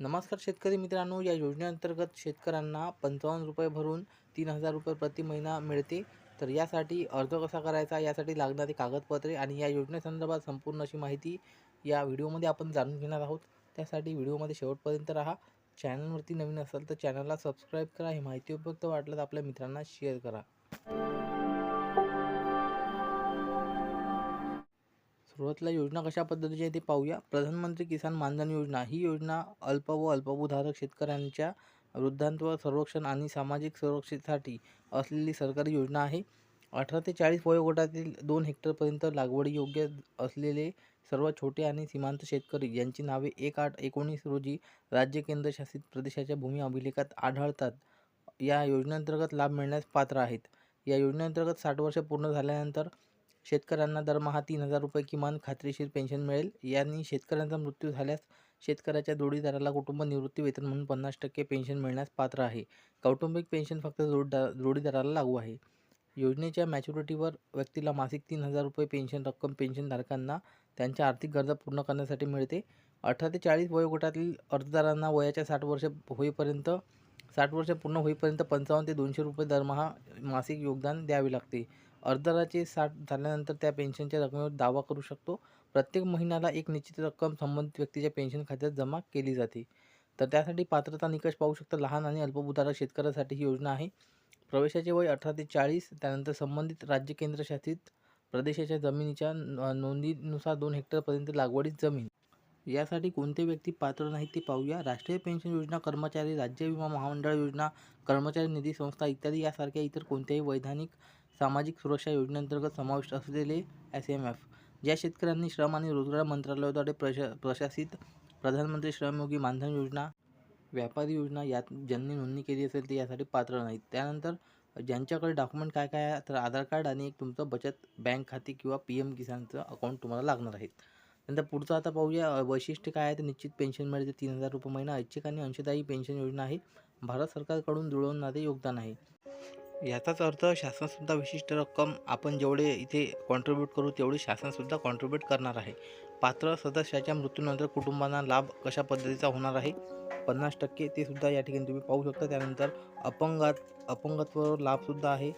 नमस्कार शेतकरी मित्रांनो या योजनेअंतर्गत शेतकऱ्यांना पंचावन्न रुपये भरून तीन हजार रुपये प्रति महिना मिळते. तर यासाठी अर्ज कसा करायचा? यासाठी लागणारी कागदपत्रे आणि या योजनेसंदर्भात संपूर्ण अशी माहिती या व्हिडिओमध्ये आपण जाणून घेणार आहोत. त्यासाठी व्हिडिओमध्ये शेवटपर्यंत राहा. चॅनलवरती नवीन असाल तर चॅनलला सबस्क्राईब करा. ही माहिती उपयुक्त वाटलं तर आपल्या मित्रांना शेअर करा. सुरुवातीला योजना कशा पद्धतीची आहे ते पाहूया. प्रधानमंत्री किसान मानधन योजना. ही योजना अल्प व अल्पभूधारक शेतकऱ्यांच्या वृद्धांत्व संरक्षण आणि सामाजिक सुरक्षेसाठी असलेली सरकारी योजना आहे. अठरा ते चाळीस वयोगटातील दोन हेक्टरपर्यंत लागवडीयोग्य असलेले सर्व छोटे आणि सीमांत शेतकरी यांची नावे एक आठ एकोणीस रोजी राज्य केंद्रशासित प्रदेशाच्या भूमी अभिलेखात आढळतात. या योजनेअंतर्गत लाभ मिळण्यास पात्र आहेत. या योजनेअंतर्गत साठ वर्ष पूर्ण झाल्यानंतर शेतकऱ्यांना दरमहा तीन हजार रुपये किमान खात्रीशीर पेन्शन मिळेल. यांनी शेतकऱ्यांचा मृत्यू झाल्यास शेतकऱ्याच्या जोडीदाराला कुटुंब निवृत्ती वेतन म्हणून पन्नास टक्के पेन्शन मिळण्यास पात्र आहे. कौटुंबिक पेन्शन फक्त जोडदा जोडीदाराला लागू आहे. योजनेच्या मॅच्युरिटीवर व्यक्तीला मासिक तीन हजार रुपये पेन्शन रक्कम पेन्शनधारकांना त्यांच्या आर्थिक गरजा पूर्ण करण्यासाठी मिळते. अठरा ते चाळीस वयोगटातील अर्जदारांना वयाच्या साठ वर्ष होईपर्यंत साठ वर्ष पूर्ण होईपर्यंत पंचावन्न ते दोनशे रुपये दरमहा मासिक योगदान द्यावे लागते. अर्जदाराचे साठ झाल्यानंतर त्या पेन्शनच्या रकमेवर दावा करू शकतो. प्रत्येक महिन्याला एक निश्चित रक्कम संबंधित व्यक्तीच्या पेन्शन खात्यात जमा केली जाते. तर त्यासाठी पात्रता निकष पाहू शकता. लहान आणि अल्पभूधारक शेतकऱ्यासाठी ही योजना आहे. प्रवेशाचे वय अठरा ते चाळीस त्यानंतर संबंधित राज्य केंद्रशासित प्रदेशाच्या जमिनीच्या न- नोंदीनुसार दोन हेक्टरपर्यंत लागवडीत जमीन. यासाठी कोणते व्यक्ती पात्र नाहीत ते पाहूया. राष्ट्रीय पेन्शन योजना कर्मचारी राज्य विमा महामंडळ योजना कर्मचारी निधी संस्था इत्यादी यासारख्या इतर कोणत्याही वैधानिक सामाजिक सुरक्षा योजनेअंतर्गत समाविष्ट असलेले एस एम एफ ज्या शेतकऱ्यांनी श्रम आणि रोजगार मंत्रालयाद्वारे प्रशा प्रशासित प्रधानमंत्री श्रमयोगी मानधन योजना व्यापारी योजना यात ज्यांनी नोंदणी केली असेल ते यासाठी पात्र नाहीत. त्यानंतर ज्यांच्याकडे डॉक्युमेंट काय काय आहे तर आधार कार्ड आणि एक तुमचं बचत बँक खाते किंवा पी एम किसानचं अकाउंट तुम्हाला लागणार आहे. नंतर पुढचं आता पाहूया वैशिष्ट्य काय आहे तर निश्चित पेन्शन मिळते तीन हजार रुपये महिना ऐच्छिक आणि अंशदायी पेन्शन योजना आहे. भारत सरकारकडून जुळवणारे योगदान आहे. याचाच अर्थ शासनसुद्धा विशिष्ट रक्कम आपण जेवढे इथे कॉन्ट्रीब्यूट करू तेवढी शासनसुद्धा कॉन्ट्रीब्यूट करणार आहे. पात्र सदस्याच्या मृत्यूनंतर कुटुंबांना लाभ कशा पद्धतीचा होणार आहे? पन्नास टक्के ते सुद्धा या ठिकाणी तुम्ही पाहू शकता. त्यानंतर अपंगात अपंगत्व लाभसुद्धा आहे.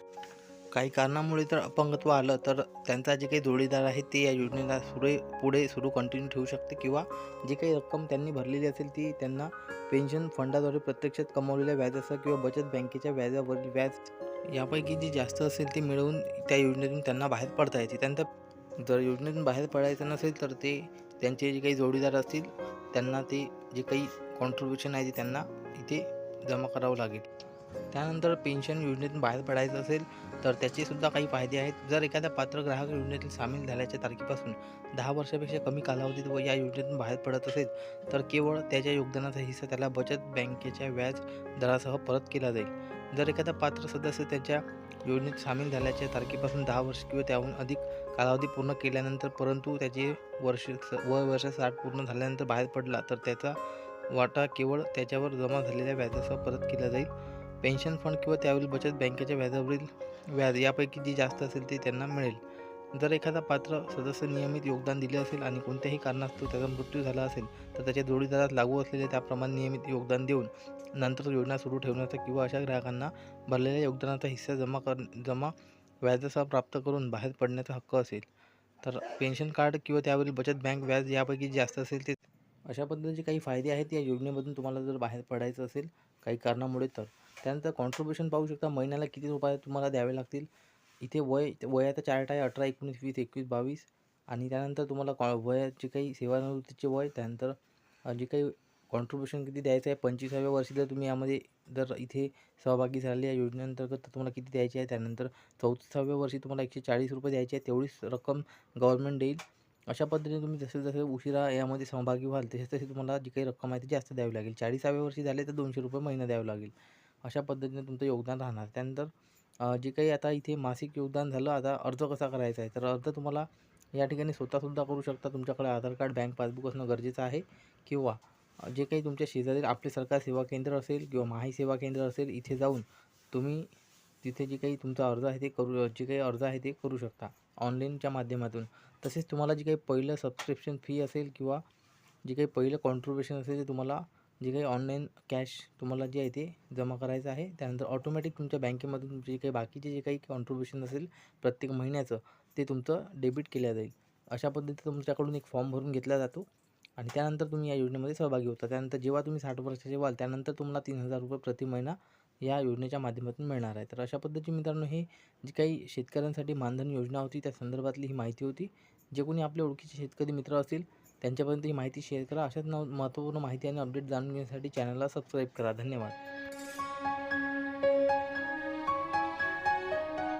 काही कारणामुळे जर अपंगत्व आलं तर त्यांचा जे काही जोडीदार आहे ते या योजनेला सुरे पुढे सुरू कंटिन्यू ठेवू शकते किंवा जी काही रक्कम त्यांनी भरलेली असेल ती त्यांना पेन्शन फंडाद्वारे प्रत्यक्षात कमावलेल्या व्याजासह किंवा बचत बँकेच्या व्याजावरील व्याज यापैकी जी जास्त असेल ती मिळवून त्या योजनेतून त्यांना बाहेर पडता येते. त्यानंतर जर योजनेतून बाहेर पडायचं नसेल तर ते त्यांचे जे काही जोडीदार असतील त्यांना ते जे काही कॉन्ट्रीब्युशन आहे ते त्यांना इथे जमा करावं लागेल. त्यानंतर पेन्शन योजनेतून बाहेर पडायचं असेल तर त्याचेसुद्धा काही फायदे आहेत. जर एखादा पात्र ग्राहक योजनेतील सामील झाल्याच्या तारखेपासून दहा वर्षापेक्षा कमी कालावधीत व या योजनेतून बाहेर पडत असेल तर केवळ त्याच्या योगदानाचा हिस्सा त्याला बचत बँकेच्या व्याज दरासह परत केला जाईल. जर एखादा पात्र सदस्य त्याच्या योजनेत सामील झाल्याच्या तारखेपासून दहा वर्ष किंवा त्याहून अधिक कालावधी पूर्ण केल्यानंतर परंतु त्याचे वर्ष वय वर्ष साठ पूर्ण झाल्यानंतर बाहेर पडला तर त्याचा वाटा केवळ त्याच्यावर जमा झालेल्या व्याजासह परत केला जाईल. पेन्शन फंड किंवा त्यावरील बचत बँकेच्या व्याजावरील व्याज यापैकी जी जास्त असेल ते त्यांना मिळेल. जर एखादा पात्र सदस्य नियमित योगदान दिले असेल आणि कोणत्याही कारणास्तव त्याचा मृत्यू झाला असेल तर त्याच्या जोडीदारात लागू असलेले त्याप्रमाणे नियमित योगदान देऊन नंतर योजना सुरू ठेवण्याचा किंवा अशा ग्राहकांना भरलेल्या योगदानाचा हिस्सा जमा कर जमा व्याजासह प्राप्त करून बाहेर पडण्याचा हक्क असेल. तर पेन्शन कार्ड किंवा त्यावरील बचत बँक व्याज यापैकी जास्त असेल ते अशा पद्धतीचे काही फायदे आहेत या योजनेमधून तुम्हाला जर बाहेर पडायचं असेल काही कारणामुळे तर. त्यानंतर कॉन्ट्रीब्युशन पाहू शकता महिन्याला किती रुपये तुम्हाला द्यावे लागतील? इथे वय वयाचा चार्ट आहे अठरा एकोणीस वीस एकवीस बावीस. आणि त्यानंतर तुम्हाला कॉ वयाची काही सेवानिवृत्तीचे वय त्यानंतर जे काही कॉन्ट्रीब्युशन किती द्यायचं आहे पंचवीसाव्या वर्षी जर तुम्ही यामध्ये जर इथे सहभागी झाले या योजनेअंतर्गत तर तुम्हाला किती द्यायचे आहे त्यानंतर चौतीसाव्या वर्षी तुम्हाला एकशे चाळीस रुपये द्यायचे आहे तेवढीच रक्कम गव्हर्नमेंट देईल. अशा पद्धतीने तुम्ही जसे जसे उशिरा यामध्ये सहभागी व्हाल तसे तसे तुम्हाला जी काही रक्कम आहे ती जास्त द्यावी लागेल. चाळीसाव्या वर्षी झाले तर दोनशे रुपये महिना द्यावं लागेल. अशा पद्धतीने तुमचं योगदान राहणार. त्यानंतर जे काही आता इथे मासिक योगदान झालं आता अर्ज कसा करायचा आहे? तर अर्ज तुम्हाला या ठिकाणी स्वतःसुद्धा करू शकता. तुमच्याकडे आधार कार्ड बँक पासबुक असणं गरजेचं आहे किंवा जे काही तुमच्या शेजारी आपले सरकार सेवा केंद्र असेल किंवा माही सेवा केंद्र असेल इथे जाऊन तुम्ही तिथे जे काही तुमचा अर्ज आहे ते करू जे काही अर्ज आहे ते करू शकता. ऑनलाईनच्या माध्यमातून. तसेच तुम्हाला जे काही पहिलं सबस्क्रिप्शन फी असेल किंवा जे काही पहिलं कॉन्ट्रीब्युशन असेल ते तुम्हाला जे काही ऑनलाईन कॅश तुम्हाला जे आहे ते जमा करायचं आहे. त्यानंतर ऑटोमॅटिक तुमच्या बँकेमधून तुमचे जे काही बाकीचे जे काही कॉन्ट्रिब्युशन असेल प्रत्येक महिन्याचं ते तुमचं डेबिट केल्या जाईल. अशा पद्धतीनं तुमच्याकडून एक फॉर्म भरून घेतला जातो आणि त्यानंतर तुम्ही या योजनेमध्ये सहभागी होता. त्यानंतर जेव्हा तुम्ही साठ वर्षाचे व्हाल त्यानंतर तुम्हाला तीन हजार रुपये प्रति महिना या योजनेच्या माध्यमातून मिळणार आहे. तर अशा पद्धतीची मित्रांनो हे जी काही शेतकऱ्यांसाठी मानधन योजना होती त्या संदर्भातली ही माहिती होती. जे कोणी आपले ओळखीचे शेतकरी मित्र असतील त्यांच्यापर्यंत ही माहिती शेअर करा. अशाच नव महत्त्वपूर्ण माहिती आणि अपडेट जाणून घेण्यासाठी चॅनलला सबस्क्राईब करा. धन्यवाद.